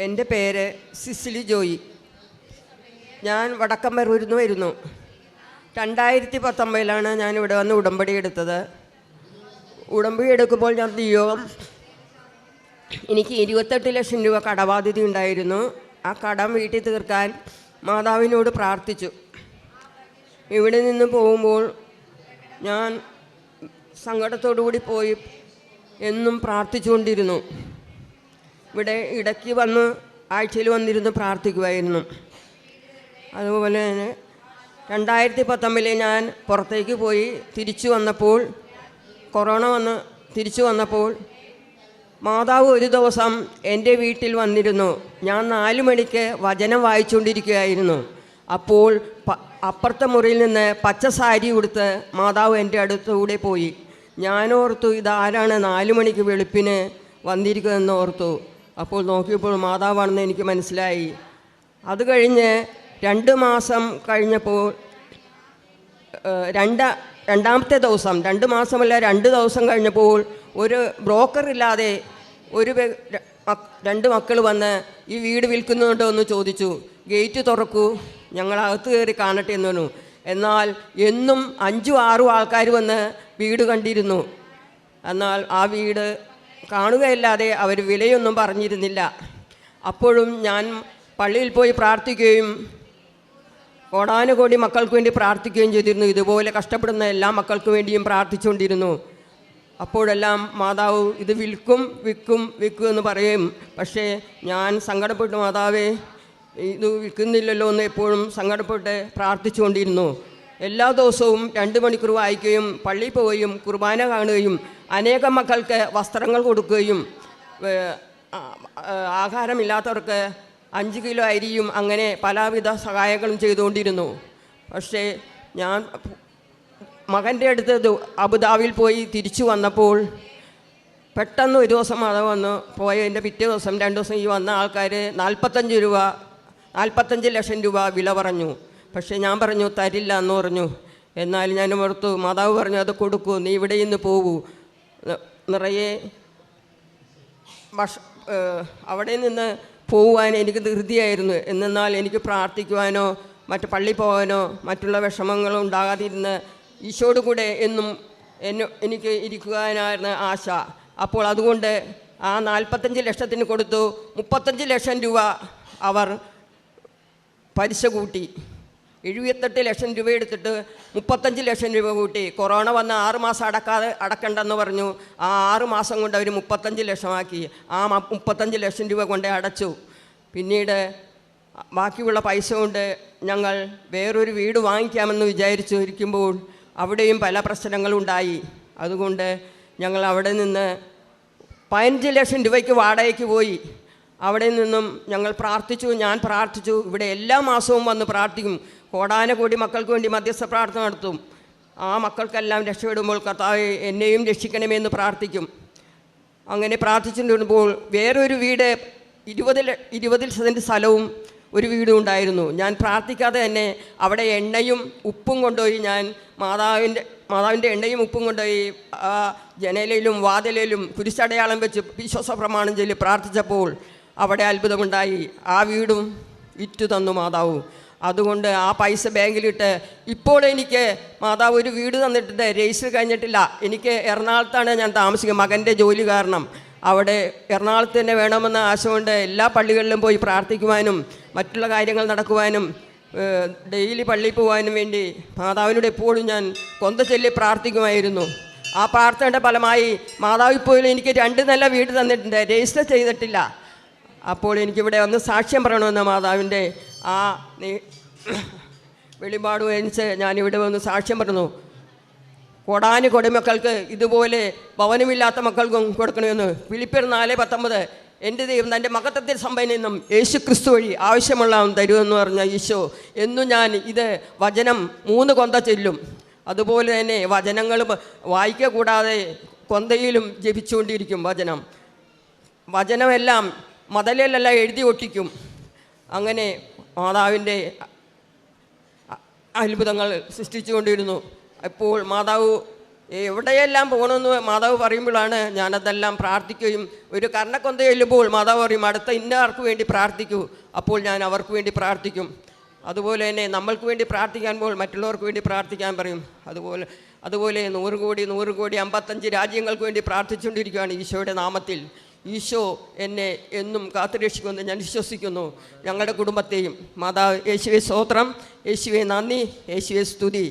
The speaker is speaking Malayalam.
എന്റെ പേര് സിസിലി ജോയി. ഞാൻ വടക്കമ്പരൂരിൽ നിന്ന് വരുന്നു രണ്ടായിരത്തി പത്തൊമ്പതിലാണ് ഞാൻ ഇവിടെ വന്ന് ഉടമ്പടി എടുത്തത്. ഉടമ്പടി എടുക്കുമ്പോൾ ഞാൻ നിയോഗം എനിക്ക് ഇരുപത്തെട്ട് ലക്ഷം രൂപ കടബാധ്യത ഉണ്ടായിരുന്നു. ആ കടം വീട്ടിൽ തീർക്കാൻ മാതാവിനോട് പ്രാർത്ഥിച്ചു. ഇവിടെ നിന്ന് പോകുമ്പോൾ ഞാൻ സങ്കടത്തോടു കൂടി പോയി എന്നും പ്രാർത്ഥിച്ചുകൊണ്ടിരുന്നു. ഇവിടെ ഇടയ്ക്ക് വന്ന് ആഴ്ചയിൽ വന്നിരുന്ന് പ്രാർത്ഥിക്കുമായിരുന്നു അതുപോലെ തന്നെ രണ്ടായിരത്തി പത്തൊമ്പതിൽ ഞാൻ പുറത്തേക്ക് പോയി തിരിച്ചു വന്നപ്പോൾ കൊറോണ വന്ന് തിരിച്ചു വന്നപ്പോൾ മാതാവ് ഒരു ദിവസം എന്റെ വീട്ടിൽ വന്നിരുന്നു. ഞാൻ നാല് മണിക്ക് വചനം വായിച്ചുകൊണ്ടിരിക്കുകയായിരുന്നു. അപ്പോൾ അപ്പുറത്തെ മുറിയിൽ നിന്ന് പച്ച സാരി ഉടുത്ത് മാതാവ് എന്റെ അടുത്തുകൂടെ പോയി. ഞാനോർത്തു ഇതാരാണ് നാല് മണിക്ക് വെളുപ്പിന് വന്നിരിക്കുന്നതെന്ന് ഓർത്തു. അപ്പോൾ നോക്കിയപ്പോൾ മാതാവാണെന്ന് എനിക്ക് മനസ്സിലായി. അത് കഴിഞ്ഞ് രണ്ട് മാസം കഴിഞ്ഞപ്പോൾ രണ്ട രണ്ടാമത്തെ ദിവസം രണ്ട് മാസമല്ല രണ്ട് ദിവസം കഴിഞ്ഞപ്പോൾ ഒരു ബ്രോക്കർ ഇല്ലാതെ ഒരു രണ്ട് മക്കൾ വന്ന് ഈ വീട് വിൽക്കുന്നുണ്ടോ എന്ന് ചോദിച്ചു. ഗേറ്റ് തുറക്കൂ ഞങ്ങൾ അകത്ത് കയറി കാണട്ടെ എന്ന് പറഞ്ഞു. എന്നാൽ എന്നും അഞ്ചും ആറും ആൾക്കാർ വന്ന് വീട് കണ്ടിരുന്നു. എന്നാൽ ആ വീട് കാണുകയല്ലാതെ അവർ വിലയൊന്നും പറഞ്ഞിരുന്നില്ല. അപ്പോഴും ഞാൻ പള്ളിയിൽ പോയി പ്രാർത്ഥിക്കുകയും കോടാനുകോടി മക്കൾക്ക് വേണ്ടി പ്രാർത്ഥിക്കുകയും ചെയ്തിരുന്നു. ഇതുപോലെ കഷ്ടപ്പെടുന്ന എല്ലാ മക്കൾക്ക് വേണ്ടിയും പ്രാർത്ഥിച്ചുകൊണ്ടിരുന്നു. അപ്പോഴെല്ലാം മാതാവ് ഇത് വിൽക്കും വിൽക്കും വിൽക്കും എന്ന് പറയും. പക്ഷേ ഞാൻ സങ്കടപ്പെട്ടു. മാതാവേ ഇത് വിൽക്കുന്നില്ലല്ലോ എന്ന് എപ്പോഴും സങ്കടപ്പെട്ട് പ്രാർത്ഥിച്ചുകൊണ്ടിരുന്നു. എല്ലാ ദിവസവും രണ്ട് മണിക്കൂർ വായിക്കുകയും പള്ളിയിൽ പോവുകയും കുർബാന കാണുകയും അനേകം മക്കൾക്ക് വസ്ത്രങ്ങൾ കൊടുക്കുകയും ആഹാരമില്ലാത്തവർക്ക് അഞ്ച് കിലോ അരിയും അങ്ങനെ പലവിധ സഹായങ്ങളും ചെയ്തുകൊണ്ടിരുന്നു. പക്ഷേ ഞാൻ മകന്റെ അടുത്ത് അബുദാബിയിൽ പോയി തിരിച്ചു വന്നപ്പോൾ പെട്ടെന്ന് ഒരു ദിവസം അത് വന്ന്. പോയതിന്റെ പിറ്റേ ദിവസം രണ്ട് ദിവസം ഈ വന്ന ആൾക്കാർ നാൽപ്പത്തഞ്ച് രൂപ നാൽപ്പത്തഞ്ച് ലക്ഷം രൂപ വില പറഞ്ഞു. പക്ഷേ ഞാൻ പറഞ്ഞു തരില്ല എന്ന് പറഞ്ഞു. എന്നാൽ ഞാൻ ഓർത്തു മാതാവ് പറഞ്ഞു അത് കൊടുക്കൂ നീ ഇവിടെ നിന്ന് പോകൂ നിറയെ ഭക്ഷ അവിടെ നിന്ന് പോകുവാൻ എനിക്ക് ധൃതിയായിരുന്നു. എന്നാൽ എനിക്ക് പ്രാർത്ഥിക്കുവാനോ മറ്റു പള്ളി പോകാനോ മറ്റുള്ള വിഷമങ്ങളോ ഉണ്ടാകാതിരുന്ന് ഈശോട് കൂടെ എന്നും എന്നെ എനിക്ക് ഇരിക്കുവാനായിരുന്നു ആശ. അപ്പോൾ അതുകൊണ്ട് ആ നാൽപ്പത്തഞ്ച് ലക്ഷത്തിന് കൊടുത്തു. മുപ്പത്തഞ്ച് ലക്ഷം രൂപ അവർ പലിശ കൂട്ടി. എഴുപത്തെട്ട് ലക്ഷം രൂപ എടുത്തിട്ട് മുപ്പത്തഞ്ച് ലക്ഷം രൂപ കൂട്ടി. കൊറോണ വന്ന് ആറ് മാസം അടക്കാതെ അടക്കണ്ടെന്ന് പറഞ്ഞു. ആ ആറ് മാസം കൊണ്ട് അവർ മുപ്പത്തഞ്ച് ലക്ഷമാക്കി. ആ മുപ്പത്തഞ്ച് ലക്ഷം രൂപ കൊണ്ട് അടച്ചു. പിന്നീട് ബാക്കിയുള്ള പൈസ കൊണ്ട് ഞങ്ങൾ വേറൊരു വീട് വാങ്ങിക്കാമെന്ന് വിചാരിച്ചു ഇരിക്കുമ്പോൾ അവിടെയും പല പ്രശ്നങ്ങളുണ്ടായി അതുകൊണ്ട് ഞങ്ങൾ അവിടെ നിന്ന് പതിനഞ്ച് ലക്ഷം രൂപയ്ക്ക് വാടകയ്ക്ക് പോയി. അവിടെ നിന്നും ഞങ്ങൾ പ്രാർത്ഥിച്ചു ഞാൻ പ്രാർത്ഥിച്ചു. ഇവിടെ എല്ലാ മാസവും വന്ന് പ്രാർത്ഥിക്കും. കോടാനകോടി മക്കൾക്ക് വേണ്ടി മധ്യസ്ഥ പ്രാർത്ഥന നടത്തും. ആ മക്കൾക്കെല്ലാം രക്ഷപ്പെടുമ്പോൾ കർത്താവ് എന്നെയും രക്ഷിക്കണമെന്ന് പ്രാർത്ഥിക്കും. അങ്ങനെ പ്രാർത്ഥിച്ചുകൊണ്ടിരുമ്പോൾ വേറൊരു വീട് ഇരുപതിൽ ഇരുപതിൽ സെന്റ് സ്ഥലവും ഒരു വീടും ഉണ്ടായിരുന്നു. ഞാൻ പ്രാർത്ഥിക്കാതെ തന്നെ അവിടെ എണ്ണയും ഉപ്പും കൊണ്ടുപോയി ഞാൻ മാതാവിന്റെ മാതാവിന്റെ എണ്ണയും ഉപ്പും കൊണ്ടുപോയി ആ ജനലയിലും വാതിലയിലും കുരിശടയാളം വെച്ച് വിശ്വാസ പ്രമാണം ചൊല്ലി പ്രാർത്ഥിച്ചപ്പോൾ അവിടെ അത്ഭുതമുണ്ടായി. ആ വീടും വിറ്റു തന്നു മാതാവ്. അതുകൊണ്ട് ആ പൈസ ബാങ്കിലിട്ട് ഇപ്പോൾ എനിക്ക് മാതാവ് ഒരു വീട് തന്നിട്ടുണ്ട് രജിസ്റ്റർ കഴിഞ്ഞിട്ടില്ല. എനിക്ക് എറണാകുളത്താണ് ഞാൻ താമസിക്കുന്നത് മകന്റെ ജോലി കാരണം. അവിടെ എറണാകുളത്ത് തന്നെ വേണമെന്ന ആശ കൊണ്ട് എല്ലാ പള്ളികളിലും പോയി പ്രാർത്ഥിക്കുവാനും മറ്റുള്ള കാര്യങ്ങൾ നടക്കുവാനും ഡെയിലി പള്ളിയിൽ പോകാനും വേണ്ടി മാതാവിനോട് എപ്പോഴും ഞാൻ കൊന്ത ചൊല്ലി പ്രാർത്ഥിക്കുമായിരുന്നു. ആ പ്രാർത്ഥനയുടെ ഫലമായി മാതാവ് ഇപ്പോൾ എനിക്ക് രണ്ട് നല്ല വീട് തന്നിട്ടുണ്ട് രജിസ്റ്റർ ചെയ്തിട്ടില്ല. അപ്പോൾ എനിക്കിവിടെ ഒന്ന് സാക്ഷ്യം പറയണമെന്ന് മാതാവിന്റെ ആ നീ- വെളിപാട് അനുസരിച്ച് ഞാനിവിടെ വന്ന് സാക്ഷ്യം പറഞ്ഞു. കൊടാന് കൊടിമക്കൾക്ക് ഇതുപോലെ ഭവനമില്ലാത്ത മക്കൾക്കും കൊടുക്കണമെന്ന്. ഫിലിപ്പിയർ നാല് പത്തൊമ്പത് എന്റെ ദൈവം തന്റെ മകത്വത്തിൽ സമ്പന്നം യേശു ക്രിസ്തു വഴി ആവശ്യമുള്ള തരുമെന്ന് പറഞ്ഞ ഈശോ എന്നും ഞാൻ ഇത് വചനം മൂന്ന് കൊന്ത ചെല്ലും. അതുപോലെ തന്നെ വചനങ്ങൾ വായിക്ക കൂടാതെ കൊന്തയിലും ജപിച്ചുകൊണ്ടിരിക്കും വചനം. വചനമെല്ലാം മതലിലെല്ലാം എഴുതി ഒട്ടിക്കും. അങ്ങനെ മാതാവിന്റെ അത്ഭുതങ്ങൾ സൃഷ്ടിച്ചുകൊണ്ടിരുന്നു. അപ്പോൾ മാതാവ് എവിടെയെല്ലാം പോകണമെന്ന്? മാതാവ് പറയുമ്പോഴാണ് ഞാനതെല്ലാം പ്രാർത്ഥിക്കുകയും ഒരു കർണക്കൊന്ത ചെല്ലുമ്പോൾ മാതാവ് പറയും അടുത്ത ഇന്ന ആർക്ക് വേണ്ടി പ്രാർത്ഥിക്കൂ. അപ്പോൾ ഞാൻ അവർക്ക് വേണ്ടി പ്രാർത്ഥിക്കും. അതുപോലെ തന്നെ നമ്മൾക്ക് വേണ്ടി പ്രാർത്ഥിക്കാൻ പോൾ മറ്റുള്ളവർക്ക് വേണ്ടി പ്രാർത്ഥിക്കാൻ പറയും. അതുപോലെ അതുപോലെ നൂറ് കോടി നൂറ് കോടി അമ്പത്തഞ്ച് രാജ്യങ്ങൾക്ക് വേണ്ടി പ്രാർത്ഥിച്ചുകൊണ്ടിരിക്കുകയാണ് ഈശോയുടെ നാമത്തിൽ. ഈശോ എന്നെ എന്നും കാത്തുരക്ഷിക്കുമെന്ന് ഞാൻ വിശ്വസിക്കുന്നു. ഞങ്ങളുടെ കുടുംബത്തെയും മാതാവ് യേശുവെ സ്തോത്രം. യേശുവെ നന്ദി. യേശുവെ സ്തുതി.